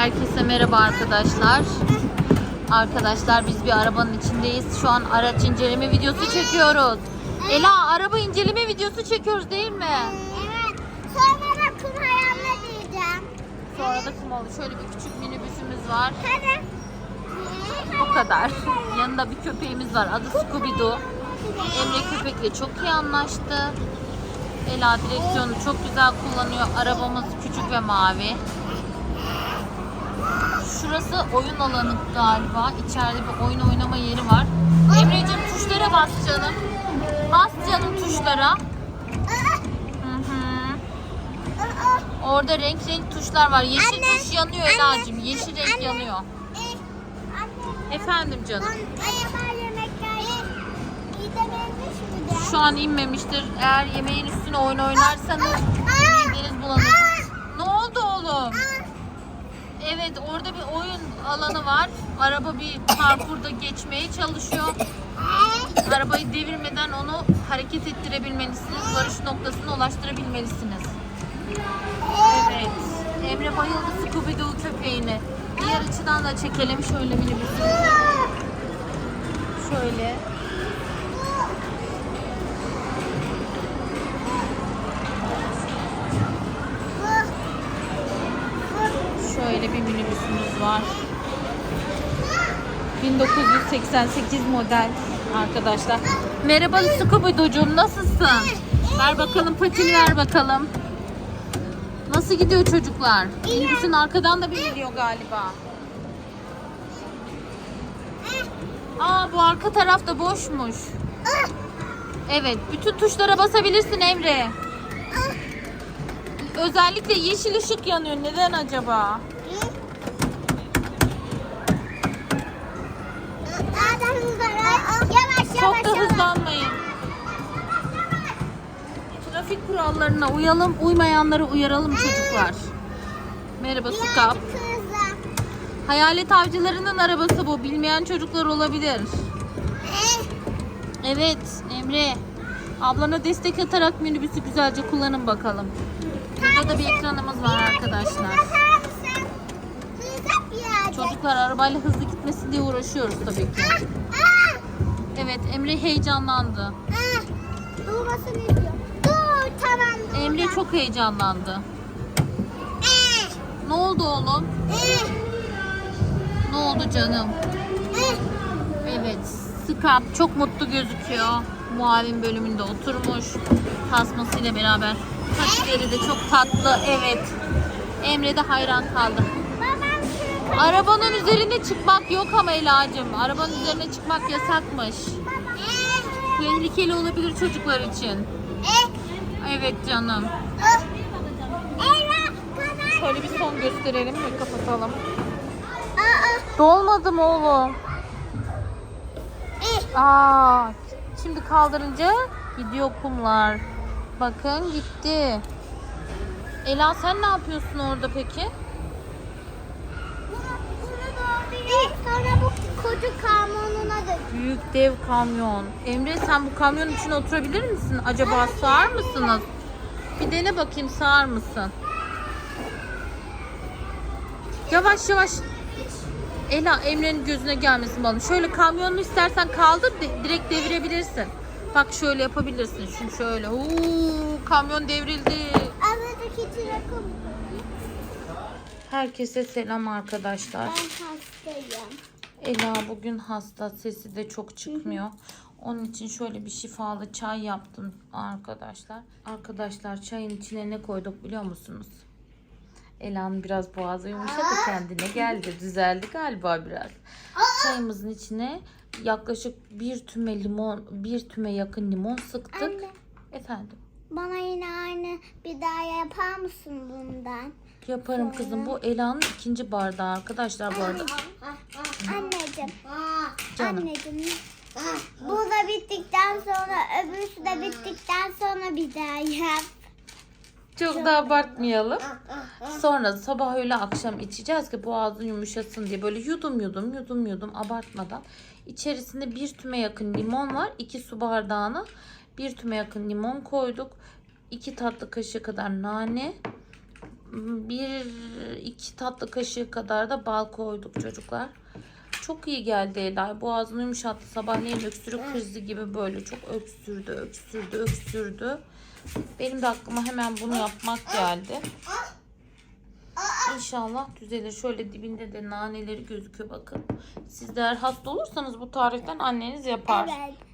Herkese merhaba arkadaşlar. Arkadaşlar biz bir arabanın içindeyiz. Şu an araç inceleme videosu çekiyoruz. Ela araba inceleme videosu çekiyoruz değil mi? Evet. Sonra da kum ayağımla diyeceğim. Sonra da kum oldu. Şöyle bir küçük minibüsümüz var. Hadi. O kadar. Yanında bir köpeğimiz var. Adı Scooby-Doo. Emre köpekle çok iyi anlaştı. Ela direksiyonu çok güzel kullanıyor. Arabamız küçük ve mavi. Şurası oyun alanı galiba. İçeride bir oyun oynama yeri var. Emre'cim tuşlara bas canım. Bas canım tuşlara. Hı hı. Orada renk renk tuşlar var. Yeşil Anne, tuş yanıyor anne, Ela'cığım. Yeşil renk anne. yanıyor. Anne. Efendim canım. Acaba yemekler gidebilmiş miydi? Şu an inmemiştir. Eğer yemeğin üstüne oyun oynarsanız mideniz bulanır. Ne oldu oğlum? Evet orada bir oyun alanı var. Araba bir parkurda geçmeye çalışıyor. Arabayı devirmeden onu hareket ettirebilmelisiniz. Varış noktasına ulaştırabilmelisiniz. Evet. Emre bayıldı Scooby-Doo köpeğine. Diğer açıdan da çekelim şöyle minibüsü. Şöyle. Şöyle bir minibüsümüz var. 1988 model arkadaşlar. Merhaba Scooby-Doo'cum nasılsın? Ver bakalım patini ver bakalım. Nasıl gidiyor çocuklar? Minibüsün arkadan da biniliyor galiba. Aa bu arka taraf da boşmuş. Evet bütün tuşlara basabilirsin Emre. Özellikle yeşil ışık yanıyor. Neden acaba? Kurallarına uyalım, uymayanları uyaralım çocuklar. Merhaba hızlı. Hayalet avcılarının arabası bu. Bilmeyen çocuklar olabilir. Evet Emre. Ablana destek atarak minibüsü güzelce kullanın bakalım. Burada da bir ekranımız var arkadaşlar. Çocuklar arabayla hızlı gitmesin diye uğraşıyoruz tabii ki. Aa, Evet Emre heyecanlandı. aa. Durmasını istiyor. Tamam. Emre çok heyecanlandı. Ee, Ne oldu oğlum? ee, Ne oldu canım? ee. Evet, Scap çok mutlu gözüküyor. Muavin bölümünde oturmuş. Tasmasıyla beraber. Patileri de çok tatlı. Evet. Emre de hayran kaldı. Arabanın üzerine çıkmak yok ama Ela'cığım. Arabanın üzerine çıkmak yasakmış. Tehlikeli olabilir çocuklar için. Evet canım. Şöyle bir son gösterelim ve kapatalım. Dolmadı mı oğlum? ee. Aa, şimdi kaldırınca gidiyor kumlar. Bakın gitti. Ela sen ne yapıyorsun orada peki? Bunu, bunu dolduruyor. Sonra koca kamyonuna dök. Büyük dev kamyon. Emre sen bu kamyonun içine oturabilir misin? Acaba sığar mısınız? Bir dene bakayım sığar mısın? Yavaş yavaş. Ela Emre'nin gözüne gelmesin balım. Şöyle kamyonunu istersen kaldır de- direkt devirebilirsin. Bak şöyle yapabilirsin. Şimdi şöyle. Uuu, kamyon devrildi. Aradaki trakom. Herkese selam arkadaşlar. Ben hastayım. Ela bugün hasta. Sesi de çok çıkmıyor. Onun için şöyle bir şifalı çay yaptım arkadaşlar. Arkadaşlar çayın içine ne koyduk biliyor musunuz? Ela'nın biraz boğazı yumuşadı kendine geldi. Düzeldi galiba biraz. Çayımızın içine yaklaşık bir tüme limon, bir tüme yakın limon sıktık. Anne. Efendim. Bana yine aynı bir daha yapar mısın bundan? Yaparım kızım. Bu Ela'nın ikinci bardağı arkadaşlar bu arada. Canım. Anneciğim. Bu da bittikten sonra öbürsü de bittikten sonra bir daha yap. Çok da abartmayalım. Sonra sabah öğle akşam içeceğiz ki boğazın yumuşasın diye böyle yudum yudum yudum yudum abartmadan. İçerisinde bir tüme yakın limon var. 2 su bardağına bir tüme yakın limon koyduk. 2 tatlı kaşığı kadar nane. bir iki tatlı kaşığı kadar da bal koyduk çocuklar. Çok iyi geldi Ela. Boğazını yumuşattı. Sabahleyin öksürük krizi gibi böyle çok öksürdü, öksürdü, öksürdü. Benim de aklıma hemen bunu yapmak geldi. İnşallah düzelir. Şöyle dibinde de naneleri gözüküyor bakın. Siz de eğer hasta olursanız bu tariften anneniz yapar. Evet.